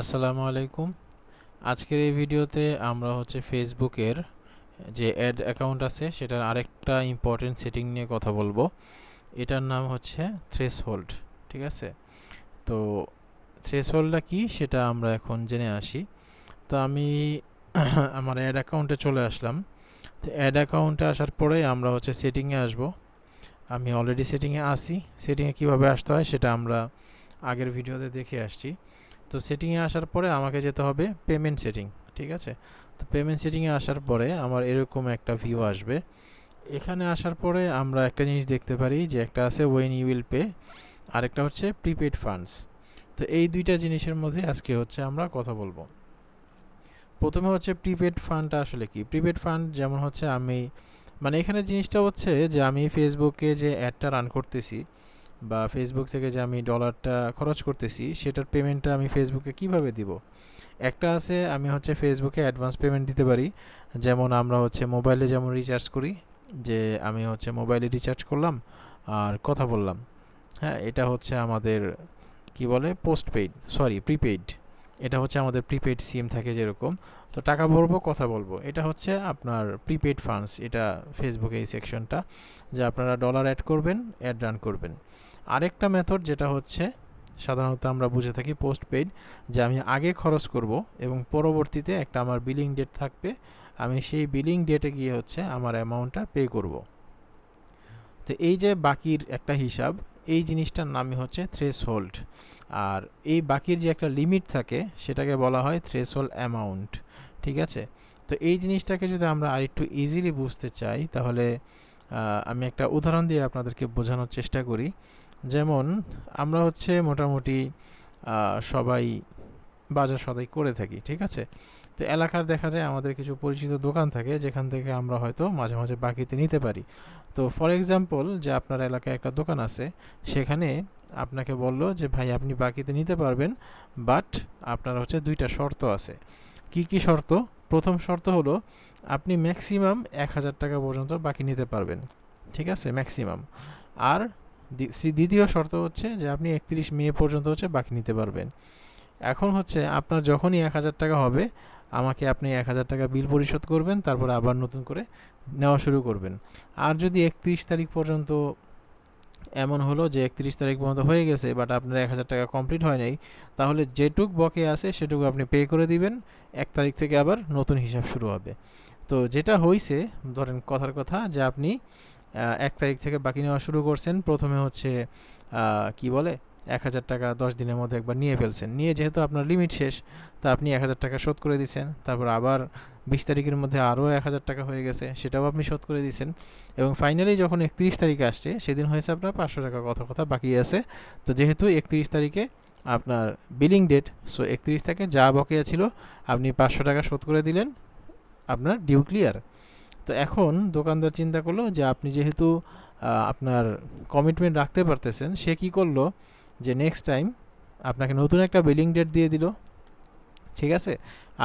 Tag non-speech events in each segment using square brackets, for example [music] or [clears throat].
আসসালামু আলাইকুম। আজকের এই ভিডিওতে আমরা হচ্ছে ফেসবুকের যে অ্যাড অ্যাকাউন্ট আছে, সেটার আরেকটা ইম্পর্টেন্ট সেটিং নিয়ে কথা বলব। এটার নাম হচ্ছে থ্রেশহোল্ড ঠিক আছে? তো থ্রেশহোল্ডটা কি সেটা আমরা এখন জেনে আসি। তো আমি [clears throat] আমার অ্যাড অ্যাকাউন্টে চলে আসলাম। তো অ্যাড অ্যাকাউন্টে আসার পরে আমরা হচ্ছে সেটিংয়ে আসব। আমি অলরেডি সেটিংয়ে আসি সেটিংয়ে কীভাবে আসতে হয় সেটা আমরা আগের ভিডিওতে দেখে আসছি। তো সেটিংয়ে আসার পরে আমাকে যেতে হবে পেমেন্ট সেটিং ঠিক আছে? তো পেমেন্ট সেটিংয়ে আসার পরে আমার এরকম একটা ভিউ আসবে। এখানে আসার পরে আমরা একটা জিনিস দেখতে পারি যে একটা আছে ওয়েন ইউ উইল পে আরেকটা হচ্ছে প্রিপেড ফান্ডস তো এই দুইটা জিনিসের মধ্যে আজকে হচ্ছে আমরা কথা বলব। প্রথমে হচ্ছে প্রিপেড ফান্ডটা আসলে কি? প্রিপেড ফান্ড যেমন হচ্ছে আমি মানে এখানে জিনিসটা হচ্ছে যে আমি ফেসবুকে যে অ্যাডটা রান করতেছি বা ফেসবুক থেকে যে আমি ডলারটা খরচ করতেছি, সেটার পেমেন্টটা আমি ফেসবুকে কীভাবে দিব? একটা আছে, আমি হচ্ছে ফেসবুকে অ্যাডভান্স পেমেন্ট দিতে পারি। যেমন আমরা হচ্ছে মোবাইলে যেমন রিচার্জ করি, যে আমি হচ্ছে মোবাইলে রিচার্জ করলাম আর কথা বললাম। হ্যাঁ এটা হচ্ছে আমাদের, কি বলে পোস্ট পেইড সরি প্রিপেইড এটা হচ্ছে আমাদের প্রিপেইড সিম থাকে যেরকম। তো টাকা ভরবো, কথা বলব। এটা হচ্ছে আপনার প্রিপেইড ফান্ডস এটা ফেসবুকে এই সেকশনটা যে আপনারা ডলার অ্যাড করবেন অ্যাড রান করবেন। আরেকটা মেথড যেটা হচ্ছে, সাধারণত আমরা বুঝে থাকি পোস্ট পেইড যে আমি আগে খরচ করব এবং পরবর্তীতে একটা আমার বিলিং ডেট থাকবে, আমি সেই বিলিং ডেটে গিয়ে হচ্ছে আমার অ্যামাউন্টটা পে করব। তো এই যে বাকির একটা হিসাব, এই জিনিসটার নামই হচ্ছে থ্রেস হোল্ড আর এই বাকির যে একটা লিমিট থাকে, সেটাকে বলা হয় থ্রেস হোল্ড অ্যামাউন্ট ঠিক আছে? তো এই জিনিসটাকে যদি আমরা আরেকটু ইজিলি বুঝতে চাই, তাহলে আমি একটা উদাহরণ দিয়ে আপনাদেরকে বোঝানোর চেষ্টা করি। যেমন আমরা হচ্ছে মোটামুটি সবাই বাজার সদাই করে থাকি, ঠিক আছে? তো এলাকার দেখা যায় আমাদের কিছু পরিচিত দোকান থাকে, যেখান থেকে আমরা হয়তো মাঝে মাঝে বাকিতে নিতে পারি। তো ফর এক্সাম্পল যে আপনার এলাকায় একটা দোকান আছে, সেখানে আপনাকে বলল যে, ভাই, আপনি বাকিতে নিতে পারবেন বাট আপনার হচ্ছে দুইটা শর্ত আছে। কি কি শর্ত? প্রথম শর্ত হলো, আপনি ম্যাক্সিমাম এক হাজার টাকা পর্যন্ত বাকি নিতে পারবেন, ঠিক আছে? ম্যাক্সিমাম আর দ্বিতীয় শর্ত হচ্ছে যে আপনি একত্রিশ মে পর্যন্ত হচ্ছে বাকি নিতে পারবেন। এখন হচ্ছে আপনার যখনই এক হাজার টাকা হবে, আমাকে আপনি এক হাজার টাকা বিল পরিশোধ করবেন, তারপর আবার নতুন করে নেওয়া শুরু করবেন। আর যদি একত্রিশ তারিখ পর্যন্ত এমন হলো যে একত্রিশ তারিখ পর্যন্ত হয়ে গেছে বাট আপনার এক হাজার টাকা কমপ্লিট হয় নাই, তাহলে যেটুক বকে আছে সেটুকু আপনি পে করে দিবেন, এক তারিখ থেকে আবার নতুন হিসাব শুরু হবে। তো যেটা হয়েছে ধরেন কথার কথা যে আপনি এক তারিখ থেকে বাকি নেওয়া শুরু করছেন। প্রথমে হচ্ছে কি বলে? এক হাজার টাকা দশ দিনের মধ্যে একবার নিয়ে ফেলছেন। নিয়ে যেহেতু আপনার লিমিট শেষ, তা আপনি এক হাজার টাকা শোধ করে দিচ্ছেন তারপর আবার বিশ তারিখের মধ্যে আরও এক হাজার টাকা হয়ে গেছে, সেটাও আপনি শোধ করে দিচ্ছেন এবং ফাইনালি যখন একত্রিশ তারিখে আসছে, সেদিন হয়েছে আপনার পাঁচশো টাকা কথা কথা বাকি আছে। তো যেহেতু একত্রিশ তারিখে আপনার বিলিং ডেট সো একত্রিশ থেকে যা বকেয়া ছিল, আপনি পাঁচশো টাকা শোধ করে দিলেন আপনার ডিউ ক্লিয়ার তো এখন দোকানদার চিন্তা করল যে আপনি যেহেতু আপনার কমিটমেন্ট রাখতে পারতেছেন, সে কী করল যে নেক্সট টাইম আপনাকে নতুন একটা বিলিং ডেট দিয়ে দিল, ঠিক আছে?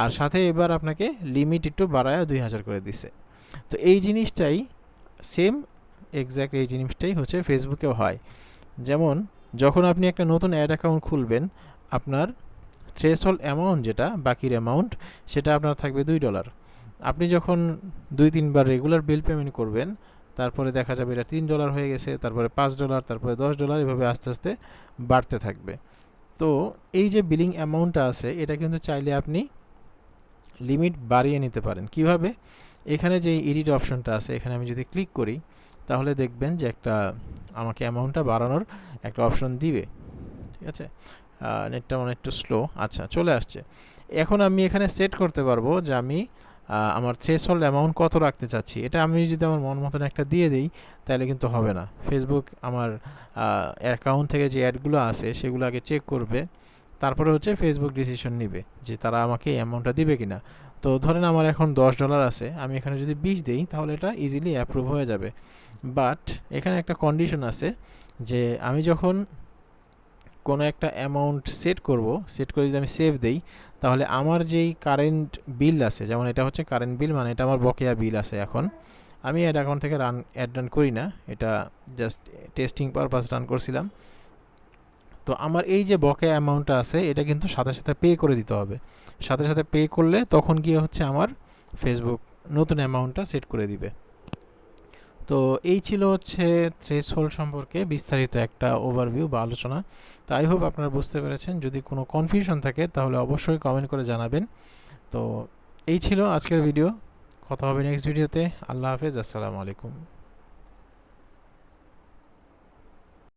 আর সাথে এবার আপনাকে লিমিট একটু বাড়ায় দুই হাজার করে দিছে। তো এই জিনিসটাই সেম এক্স্যাক্ট এই জিনিসটাই হচ্ছে ফেসবুকেও হয়। যেমন যখন আপনি একটা নতুন অ্যাড অ্যাকাউন্ট খুলবেন, আপনার থ্রেশহোল অ্যামাউন্ট যেটা, বাকির অ্যামাউন্ট সেটা আপনার থাকবে দুই ডলার আপনি যখন দুই, তিনবার রেগুলার বিল পেমেন্ট করবেন, তারপরে দেখা যাবে এটা তিন ডলার হয়ে গেছে, তারপরে পাঁচ ডলার তারপরে দশ ডলার এভাবে আস্তে আস্তে বাড়তে থাকবে। তো এই যে বিলিং অ্যামাউন্টটা আছে, এটা কিন্তু চাইলে আপনি লিমিট বাড়িয়ে নিতে পারেন। কীভাবে? এখানে যে এডিট অপশনটা আছে, এখানে আমি যদি ক্লিক করি, তাহলে দেখবেন যে একটা আমাকে অ্যামাউন্টটা বাড়ানোর একটা অপশন দিবে। ঠিক আছে? নেটটা অনেক একটু স্লো আচ্ছা চলে আসছে। এখন আমি এখানে সেট করতে পারব যে আমি আমার থ্রেস থ্রেশহোল্ড অ্যামাউন্ট কত রাখতে চাচ্ছি, এটা আমি যদি আমার মন মতন একটা দিয়ে দিই, তাহলে কিন্তু হবে না। ফেসবুক আমার অ্যাকাউন্ট থেকে যে অ্যাডগুলো আছে সেগুলো আগে চেক করবে, তারপরে হচ্ছে ফেসবুক ডিসিশন নিবে যে তারা আমাকে এই অ্যামাউন্টটা দিবে কি না তো ধরেন আমার এখন দশ ডলার আছে, আমি এখানে যদি বিশ দিই, তাহলে এটা ইজিলি অ্যাপ্রুভ হয়ে যাবে। বাট এখানে একটা কন্ডিশন আছে যে আমি যখন কোনো একটা অ্যামাউন্ট সেট করব সেট করে যদি আমি সেভ দেই, তাহলে আমার যেই কারেন্ট বিল আছে, যেমন এটা হচ্ছে কারেন্ট বিল মানে এটা আমার বকেয়া বিল আছে এখন, আমি অ্যাড অ্যাকাউন্ট থেকে রান অ্যাড রান করি না, এটা জাস্ট টেস্টিং পারপাস রান করছিলাম। তো আমার এই যে বকেয়া অ্যামাউন্টটা আছে, এটা কিন্তু সাথে সাথে পে করে দিতে হবে। সাথে সাথে পে করলে তখন গিয়ে হচ্ছে আমার ফেসবুক নতুন অ্যামাউন্টটা সেট করে দিবে। তো এই ছিল হচ্ছে থ্রেশ হোল্ড সম্পর্কে বিস্তারিত একটা ওভারভিউ বা আলোচনা। তো আই হোপ আপনারা বুঝতে পেরেছেন। যদি কোনো কনফিউশন থাকে, তাহলে অবশ্যই কমেন্ট করে জানাবেন। তো এই ছিল আজকের ভিডিও কথা হবে নেক্সট ভিডিওতে আল্লাহ হাফেজ। আসসালামু আলাইকুম।